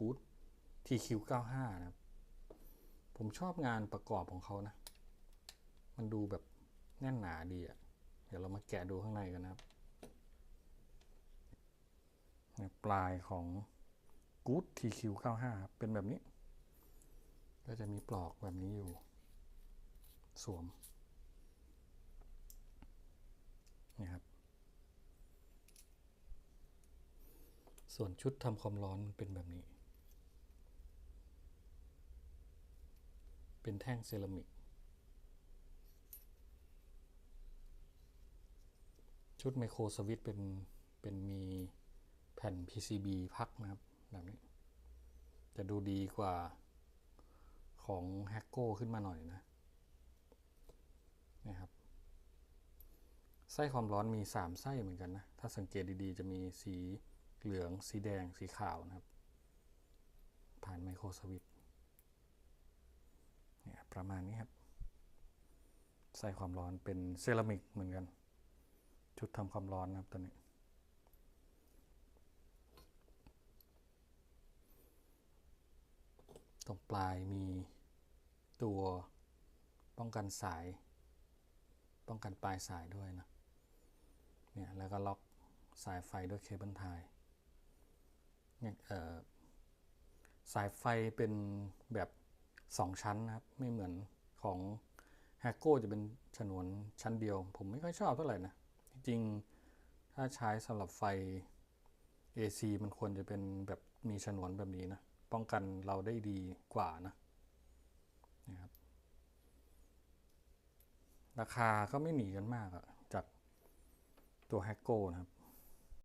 Good TQ95 นะครับ ผมชอบงานประกอบของเขานะ มันดูแบบแน่นหนาดีอะ่ะ เดี๋ยวเรามาแกะดูข้างในกันนะครับปลายของ Good TQ95 เป็นแบบนี้ ก็จะมีปลอกแบบนี้อยู่ สวมนี่ครับ ส่วนชุดทำความร้อนมันเป็นแบบนี้ เป็นแท่งเซรามิก ชุดไมโครสวิตเป็น เป็นมีแผ่น PCB พักนะครับแบบนี้ จะดูดีกว่าของแฮกโก้ขึ้นมาหน่อยนะนะครับไส้ความร้อนมี 3 ไส้เหมือนกันนะ ถ้าสังเกตดีๆ จะมีสีเหลือง สีแดง สีขาวนะครับ ผ่านไมโครสวิต ประมาณนี้ครับไส้ความร้อนเป็นเซรามิกเหมือนกัน ชุดทำความร้อนนะครับตัวนี้ ตรงปลายมีตัวป้องกันสาย ป้องกันปลายสายด้วยนะเนี่ยแล้วก็ล็อกสายไฟด้วยเคเบิลไทยเนี่ยเออสายไฟเป็นแบบ 2 ชั้นนะครับ ไม่เหมือนของแฮกโก้จะเป็นฉนวนชั้นเดียว ผมไม่ค่อยชอบเท่าไหร่นะ จริงๆ ถ้าใช้สำหรับไฟ AC มันควรจะเป็นแบบมีฉนวนแบบนี้นะ ป้องกันเราได้ดีกว่านะนะครับ ราคาก็ไม่หนีกันมากอะจากตัวแฮกโก้นะครับ